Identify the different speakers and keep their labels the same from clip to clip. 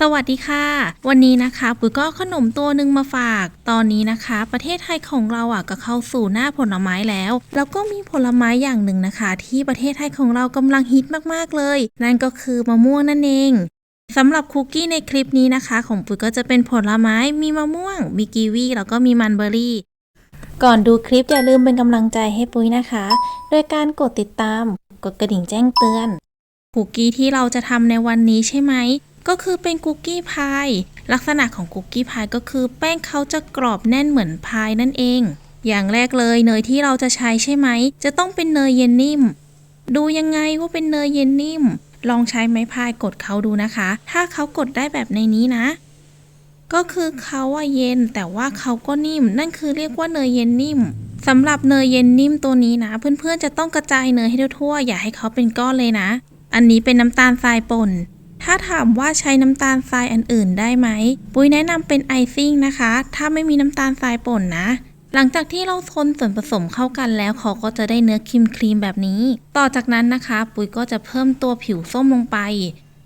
Speaker 1: สวัสดีค่ะ วันนี้นะคะปุ๋ยก็ขนมตัวหนึ่งมาฝาก ตอนนี้นะคะ ประเทศไทยของเราอะก็เข้าสู่หน้าผลไม้แล้ว แล้วก็มีผลไม้อย่างหนึ่งนะคะ ที่ประเทศไทยของเรากำลังฮิตมากๆเลย นั่นก็คือมะม่วงนั่นเองสำหรับคุกกี้ในคลิปนี้นะคะ ของปุ๋ยก็จะเป็นผลไม้มีมะม่วง มีกีวีแล้วก็มีมันเบอร์รี่ ก่อนดูคลิปอย่าลืมเป็นกำลังใจให้ปุ้ยนะคะ โดยการกดติดตาม กดกระดิ่งแจ้งเตือนคุกกี้ที่เราจะทำในวันนี้ใช่ไหม ก็คือเป็นคุกกี้พาย ลักษณะของคุกกี้พายก็คือแป้งเขาจะกรอบแน่นเหมือนพายนั่นเอง อย่างแรกเลยเนยที่เราจะใช้ใช่ไหม จะต้องเป็นเนยเย็นนิ่ม ดูยังไงว่าเป็นเนยเย็นนิ่ม ลองใช้ไม้พายกดเขาดูนะคะ ถ้าเขากดได้แบบในนี้นะ ก็คือเขาอะเย็นแต่ว่าเขาก็นิ่ม นั่นคือเรียกว่าเนยเย็นนิ่มสำหรับเนยเย็นนิ่มตัวนี้นะ เพื่อนๆจะต้องกระจายเนยให้ทั่วๆอย่าให้เขาเป็นก้อนเลยนะ อันนี้เป็นน้ำตาลทรายป่น ถ้าถามว่าใช้น้ำตาลทรายอันอื่นได้ไหม ปุ้ยแนะนำเป็นไอซิ่งนะคะ ถ้าไม่มีน้ำตาลทรายป่นนะ หลังจากที่เราคนส่วนผสมเข้ากันแล้วเขาก็จะได้เนื้อครีมครีมแบบนี้ ต่อจากนั้นนะคะ ปุ้ยก็จะเพิ่มตัวผิวส้มลงไป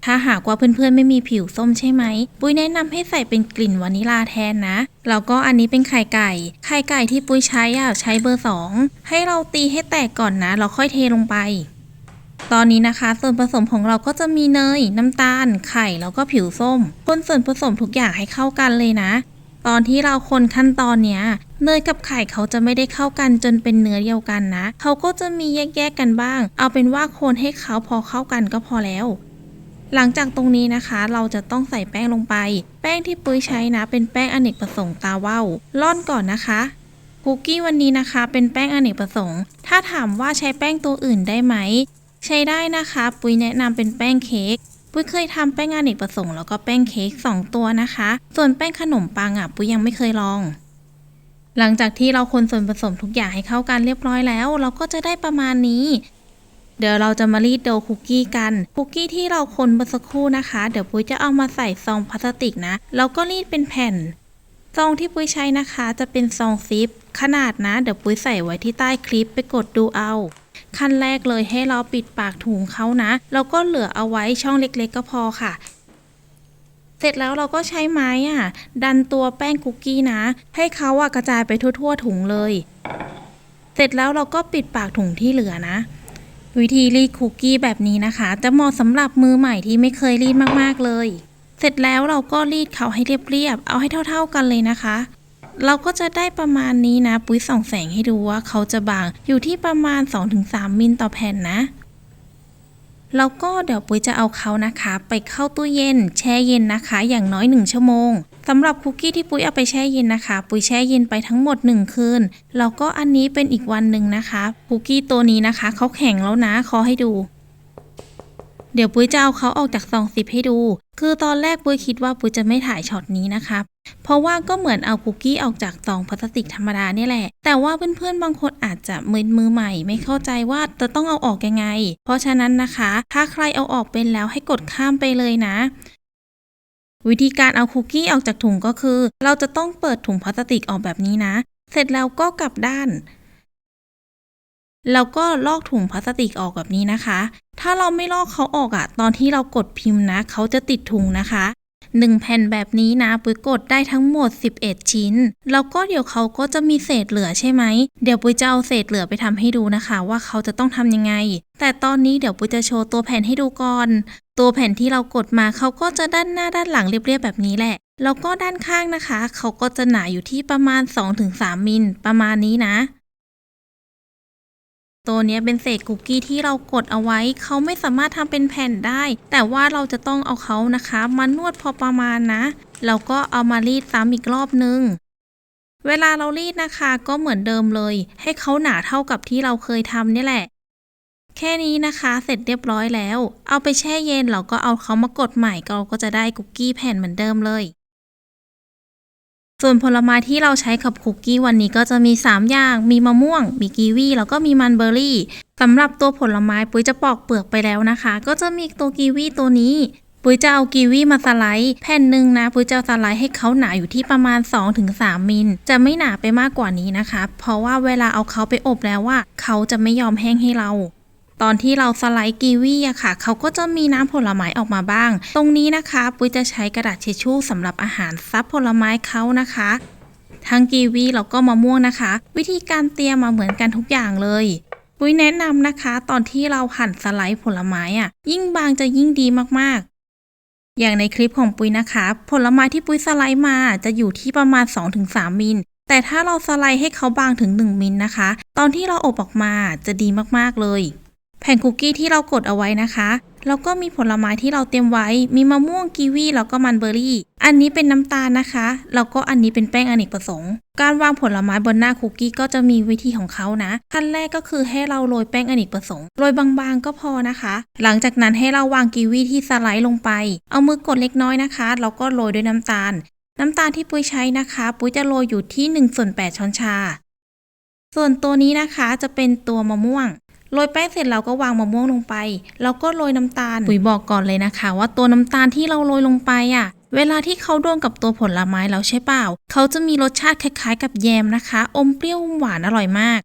Speaker 1: ถ้าหากว่าเพื่อนๆไม่มีผิวส้มใช่ไหม ปุ้ยแนะนำให้ใส่เป็นกลิ่นวานิลาแทนนะ แล้วก็อันนี้เป็นไข่ไก่ ไข่ไก่ที่ปุ้ยใช้อะใช้เบอร์2ให้เราตีให้แตกก่อนนะแล้วค่อยเทลงไป ตอนนี้นะคะ ส่วนผสมของเราก็จะมีเนย น้ำตาล ไข่ แล้วก็ผิวส้ม คนส่วนผสมทุกอย่างให้เข้ากันเลยนะ ตอนที่เราคนขั้นตอนเนี้ยเนยกับไข่เขาจะไม่ได้เข้ากันจนเป็นเนื้อเดียวกันนะ เขาก็จะมีแยกๆกันบ้าง เอาเป็นว่าคนให้เขาพอเข้ากันก็พอแล้ว หลังจากตรงนี้นะคะ เราจะต้องใส่แป้งลงไป แป้งที่ปุ้ยใช้นะ เป็นแป้งอเนกประสงค์ตาว่าวร่อนก่อนนะคะคุกกี้วันนี้นะคะ เป็นแป้งอเนกประสงค์ ถ้าถามว่าใช้แป้งตัวอื่นได้ไหม ใช้ได้นะคะ ปุ้ยแนะนำเป็นแป้งเค้กปุ้ยเคยทำแป้งอเนกประสงค์แล้วก็แป้งเค้ก2ตัวนะคะ ส่วนแป้งขนมปังอะปุ้ยยังไม่เคยลอง หลังจากที่เราคนส่วนผสมทุกอย่างให้เข้ากันเรียบร้อยแล้ว เราก็จะได้ประมาณนี้ เดี๋ยวเราจะมารีดโดคุกกี้กันคุกกี้ที่เราคนเมื่อสักครู่นะคะ เดี๋ยวปุ้ยจะเอามาใส่ซองพลาสติกนะแล้วก็รีดเป็นแผ่นซองที่ปุ้ยใช้นะคะ จะเป็นซองซิปขนาดนะ เดี๋ยวปุ้ยใส่ไว้ที่ใต้คลิปไปกดดูเอา ขั้นแรกเลยให้เราปิดปากถุงเขานะแล้วก็เหลือเอาไว้ช่องเล็กๆ ก็พอค่ะ เสร็จแล้วเราก็ใช้ไม้อะ ดันตัวแป้งคุกกี้นะ ให้เขาอะกระจายไปทั่วๆ ถุงเลย เสร็จแล้วเราก็ปิดปากถุงที่เหลือนะวิธีรีดคุกกี้แบบนี้นะคะ จะเหมาะสำหรับมือใหม่ที่ไม่เคยรีดมากๆเลย เสร็จแล้วเราก็รีดเขาให้เรียบๆ เอาให้เท่าๆกันเลยนะคะ เราก็จะได้ประมาณนี้นะ ปุ้ยส่องแสงให้ดูว่าเขาจะบางอยู่ที่ประมาณ 2-3 มิลต่อแผ่นนะแล้วก็เดี๋ยวปุ้ยจะเอาเขานะคะ ไปเข้าตู้เย็น แช่เย็นนะคะ อย่างน้อย 1 ชั่วโมงสำหรับคุกกี้ที่ปุ้ยเอาไปแช่เย็นนะคะ ปุ้ยแช่เย็นไปทั้งหมด 1 คืนแล้วก็อันนี้เป็นอีกวันหนึ่งนะคะคุกกี้ตัวนี้นะคะเขาแข็งแล้วนะขอให้ดู เดี๋ยวปุ้ยจะเอาเขาออกจากซองซิปให้ดู คือตอนแรกปุ้ยคิดว่าปุ้ยจะไม่ถ่ายช็อตนี้นะคะเพราะว่าก็เหมือนเอาคุกกี้ออกจากซองพลาสติกธรรมดาเนี่ยแหละ แต่ว่าเพื่อนๆบางคนอาจจะมือมือใหม่ ไม่เข้าใจว่าจะต้องเอาออกยังไง เพราะฉะนั้นนะคะ ถ้าใครเอาออกเป็นแล้วให้กดข้ามไปเลยนะ วิธีการเอาคุกกี้ออกจากถุงก็คือ เราจะต้องเปิดถุงพลาสติกออกแบบนี้นะ เสร็จแล้วก็กลับด้าน แล้วก็ลอกถุงพลาสติกออกแบบนี้นะคะ ถ้าเราไม่ลอกเขาออกอะตอนที่เรากดพิมพ์นะ เขาจะติดถุงนะคะหนึ่งแผ่นแบบนี้นะปุ้ยกดได้ทั้งหมด 11 ชิ้น แล้วก็เดี๋ยวเขาก็จะมีเศษเหลือใช่ไหม เดี๋ยวปุ้ยจะเอาเศษเหลือไปทำให้ดูนะคะ ว่าเขาจะต้องทำยังไง แต่ตอนนี้เดี๋ยวปุ้ยจะโชว์ตัวแผ่นให้ดูก่อน ตัวแผ่นที่เรากดมาเขาก็จะด้านหน้าด้านหลังเรียบๆแบบนี้แหละ แล้วก็ด้านข้างนะคะ เขาก็จะหนาอยู่ที่ประมาณ 2-3 มิลประมาณนี้นะ ตัวนี้เป็นเศษคุกกี้ที่เรากดเอาไว้ เขาไม่สามารถทำเป็นแผ่นได้ แต่ว่าเราจะต้องเอาเขานะคะมานวดพอประมาณนะแล้วก็เอามารีดซ้ำอีกรอบนึง เวลาเรารีดนะคะก็เหมือนเดิมเลย ให้เขาหนาเท่ากับที่เราเคยทำนี่แหละ แค่นี้นะคะเสร็จเรียบร้อยแล้ว เอาไปแช่เย็นเราก็เอาเขามากดใหม่เราก็จะได้คุกกี้แผ่นเหมือนเดิมเลย ส่วนผลไม้ที่เราใช้กับคุกกี้วันนี้ก็จะมี 3 อย่าง มีมะม่วง มีกีวี แล้วก็มีมันเบอร์รี่สำหรับตัวผลไม้ปุ้ยจะปอกเปลือกไปแล้วนะคะ ก็จะมีตัวกีวีตัวนี้ ปุ้ยจะเอากีวีมาสไลด์ แผ่นหนึ่งนะ ปุ้ยจะสไลด์ให้เขาหนาอยู่ที่ประมาณ 2-3 มิล จะไม่หนาไปมากกว่านี้นะคะ เพราะว่าเวลาเอาเขาไปอบแล้วว่าเขาจะไม่ยอมแห้งให้เรา ตอนที่เราสไลด์กีวีอะค่ะ เขาก็จะมีน้ำผลไม้ออกมาบ้าง ตรงนี้นะคะปุ้ยจะใช้กระดาษเชชชู่สำหรับอาหารซับผลไม้เขานะคะทั้งกีวีแล้วก็มะม่วงนะคะ วิธีการเตรียมมาเหมือนกันทุกอย่างเลยปุ้ยแนะนำนะคะ ตอนที่เราหั่นสไลด์ผลไม้อะยิ่งบางจะยิ่งดีมากๆ อย่างในคลิปของปุ้ยนะคะ ผลไม้ที่ปุ้ยสไลด์มาจะอยู่ที่ประมาณ 2-3 มิลแต่ถ้าเราสไลด์ให้เขาบางถึง 1 มิลนะคะ ตอนที่เราอบออกมาจะดีมากๆเลย แผ่นคุกกี้ที่เรากดเอาไว้นะคะแล้วก็มีผลไม้ที่เราเตรียมไว้ มีมะม่วงกีวีแล้วก็มันเบอร์รี่ อันนี้เป็นน้ำตาลนะคะ แล้วก็อันนี้เป็นแป้งอเนกประสงค์ การวางผลไม้บนหน้าคุกกี้ก็จะมีวิธีของเขานะ ขั้นแรกก็คือให้เราโรยแป้งอเนกประสงค์ โรยบางๆก็พอนะคะ หลังจากนั้นให้เราวางกีวีที่สไลด์ลงไป เอามือกดเล็กน้อยนะคะ แล้วก็โรยด้วยน้ำตาล น้ำตาลที่ปุ้ยใช้นะคะ ปุ้ยจะโรยอยู่ที่1ส่วน8ช้อนชา ส่วนตัวนี้นะคะจะเป็นตัวมะม่วง โรยแป้งเสร็จเราก็วางมะม่วงลงไป แล้วก็โรยน้ำตาล ปุ๋ยบอกก่อนเลยนะคะ ว่าตัวน้ำตาลที่เราโรยลงไปอะ เวลาที่เขาโดนกับตัวผลไม้แล้วใช่เปล่า เขาจะมีรสชาติคล้ายๆ กับแยมนะคะ อมเปรี้ยวอมหวานอร่อยมาก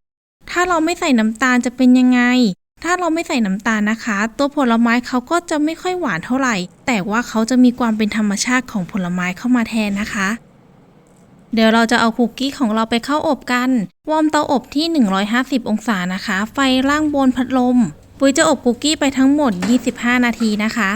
Speaker 1: ถ้าเราไม่ใส่น้ำตาลจะเป็นยังไง ถ้าเราไม่ใส่น้ำตาลนะคะ ตัวผลไม้เขาก็จะไม่ค่อยหวานเท่าไหร่ แต่ว่าเขาจะมีความเป็นธรรมชาติของผลไม้เข้ามาแทนนะคะ เดี๋ยวเราจะเอาคุกกี้ของเราไปเข้าอบกัน วอร์มเตาอบที่ 150 องศานะคะ ไฟล่างบนพัดลม ปุ๋ยจะอบคุกกี้ไปทั้งหมด 25 นาทีนะคะ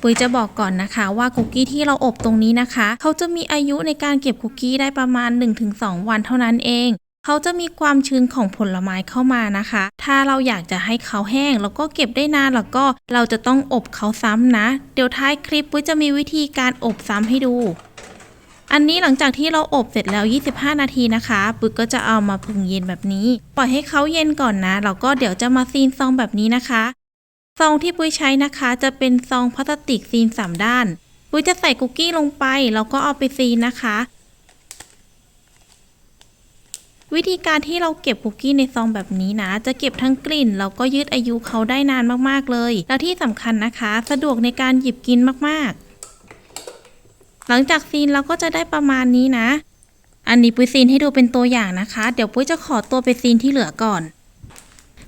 Speaker 1: ปุ๋ยจะบอกก่อนนะคะว่าคุกกี้ที่เราอบตรงนี้นะคะ เขาจะมีอายุในการเก็บคุกกี้ได้ประมาณ 1-2 วันเท่านั้นเองเขาจะมีความชื้นของผลไม้เข้ามานะคะ ถ้าเราอยากจะให้เขาแห้ง แล้วก็เก็บได้นานแล้วก็เราจะต้องอบเขาซ้ำนะ เดี๋ยวท้ายคลิปปุ้ยจะมีวิธีการอบซ้ำให้ดู อันนี้หลังจากที่เราอบเสร็จแล้ว 25 นาทีนะคะปุ้ยก็จะเอามาผึ่งเย็นแบบนี้ ปล่อยให้เขาเย็นก่อนนะ แล้วก็เดี๋ยวจะมาซีนซองแบบนี้นะคะ ซองที่ปุ้ยใช้นะคะ จะเป็นซองพลาสติกซีน 3 ด้าน ปุ้ยจะใส่คุกกี้ลงไป แล้วก็เอาไปซีนนะคะ วิธีการที่เราเก็บคุกกี้ในซองแบบนี้นะ จะเก็บทั้งกลิ่น แล้วก็ยืดอายุเขาได้นานมากๆเลย แล้วที่สำคัญนะคะ สะดวกในการหยิบกินมากๆ หลังจากซีนเราก็จะได้ประมาณนี้นะ อันนี้ปุ้ยซีนให้ดูเป็นตัวอย่างนะคะ เดี๋ยวปุ้ยจะขอตัวไปซีนที่เหลือก่อน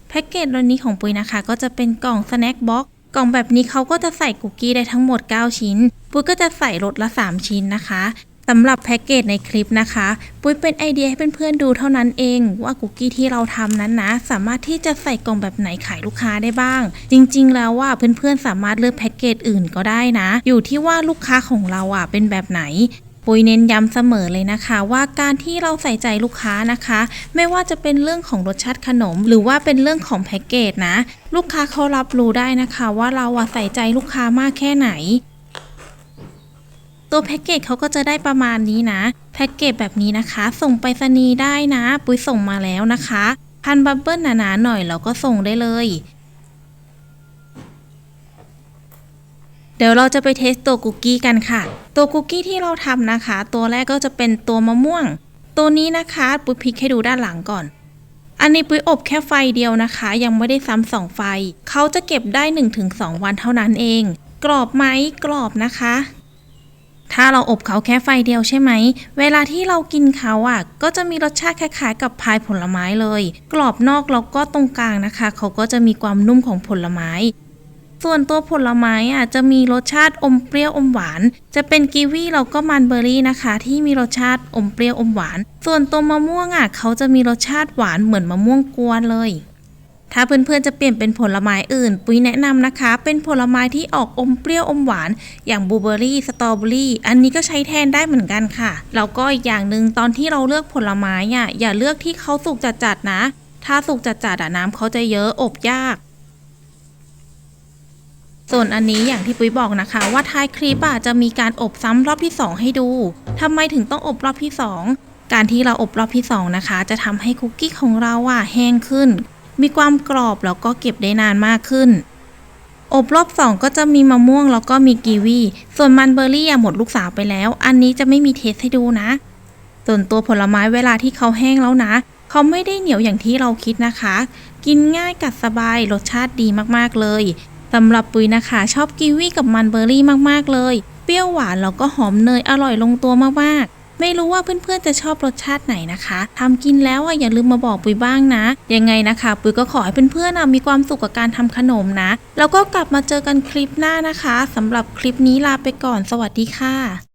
Speaker 1: แพ็กเกจรถนี้ของปุ้ยนะคะ ก็จะเป็นกล่องสแน็คบ็อกกล่องแบบนี้เขาก็จะใส่คุกกี้ได้ทั้งหมด 9 ชิ้น ปุ้ยก็จะใส่รถละ 3 ชิ้นนะคะ สำหรับแพ็กเกจในคลิปนะคะ ปุ้ยเป็นไอเดียให้เพื่อนๆดูเท่านั้นเอง ว่าคุกกี้ที่เราทำนั้นนะ สามารถที่จะใส่กล่องแบบไหนขายลูกค้าได้บ้าง จริงๆ แล้วว่าเพื่อนๆสามารถเลือกแพ็กเกจอื่นก็ได้นะ อยู่ที่ว่าลูกค้าของเราอะเป็นแบบไหนปุยเน้นย้ำเสมอเลยนะคะว่าการที่เราใส่ใจลูกค้านะคะ ไม่ว่าจะเป็นเรื่องของรสชาติขนม หรือว่าเป็นเรื่องของแพ็กเกจนะ ลูกค้าเขารับรู้ได้นะคะ ว่าเราอะใส่ใจลูกค้ามากแค่ไหน ตัวแพ็กเกจเขาก็จะได้ประมาณนี้นะ แพ็กเกจแบบนี้นะคะ ส่งไปรษณีย์ได้นะ ปุ้ยส่งมาแล้วนะคะ พันบับเบิ้ลหนาๆหน่อยเราก็ส่งได้เลย เดี๋ยวเราจะไปเทสตัวคุกกี้กันค่ะ ตัวคุกกี้ที่เราทำนะคะ ตัวแรกก็จะเป็นตัวมะม่วง ตัวนี้นะคะปุ้ยพลิกให้ดูด้านหลังก่อนอันนี้ปุ้ยอบแค่ไฟเดียวนะคะ ยังไม่ได้ซ้ำสองไฟ เขาจะเก็บได้ 1-2 วันเท่านั้นเอง กรอบไหมกรอบนะคะ ถ้าเราอบเขาแค่ไฟเดียวใช่ไหม เวลาที่เรากินเขาอะ ก็จะมีรสชาติคล้ายๆ กับพายผลไม้เลย กรอบนอกแล้วก็ตรงกลางนะคะ เขาก็จะมีความนุ่มของผลไม้ ส่วนตัวผลไม้อะจะมีรสชาติอมเปรี้ยวอมหวาน จะเป็นกีวีแล้วก็มันเบอร์รี่นะคะ ที่มีรสชาติอมเปรี้ยวอมหวาน ส่วนตัวมะม่วงอะเขาจะมีรสชาติหวานเหมือนมะม่วงกวนเลย ถ้าเพื่อนๆจะเปลี่ยนเป็นผลไม้อื่น ปุ้ยแนะนำนะคะ เป็นผลไม้ที่ออกอมเปรี้ยวอมหวาน อย่างบลูเบอรี่สตรอเบอรี่อันนี้ก็ใช้แทนได้เหมือนกันค่ะแล้วก็อีกอย่างหนึ่งตอนที่เราเลือกผลไม้อะอย่าเลือกที่เขาสุกจัดๆนะ ถ้าสุกจัดๆอะน้ำเขาจะเยอะอบยากส่วนอันนี้อย่างที่ปุ้ยบอกนะคะ ว่าท้ายคลิปอะจะมีการอบซ้ำรอบที่ 2 ให้ดูทำไมถึงต้องอบรอบที่ 2 การที่เราอบรอบที่ 2 นะคะ จะทำให้คุกกี้ของเราอะแห้งขึ้น มีความกรอบแล้วก็เก็บได้นานมากขึ้น อบรอบ2ก็จะมีมะม่วงแล้วก็มีกีวี ส่วนมันเบอร์รี่อะหมดลูกสาวไปแล้ว อันนี้จะไม่มีเทสให้ดูนะ ส่วนตัวผลไม้เวลาที่เขาแห้งแล้วนะ เขาไม่ได้เหนียวอย่างที่เราคิดนะคะ กินง่ายกัดสบายรสชาติดีมากๆเลยสำหรับปุยนะคะ ชอบกีวีกับมันเบอร์รี่มากๆเลย เปรี้ยวหวานแล้วก็หอมเนยอร่อยลงตัวมาก ไม่รู้ว่าเพื่อนๆจะชอบรสชาติไหนนะคะทำกินแล้วอะอย่าลืมมาบอกปุยบ้างนะ ยังไงนะคะ ปุยก็ขอให้เพื่อนๆมีความสุขกับการทำขนมนะ แล้วก็กลับมาเจอกันคลิปหน้านะคะสำหรับคลิปนี้ลาไปก่อน สวัสดีค่ะ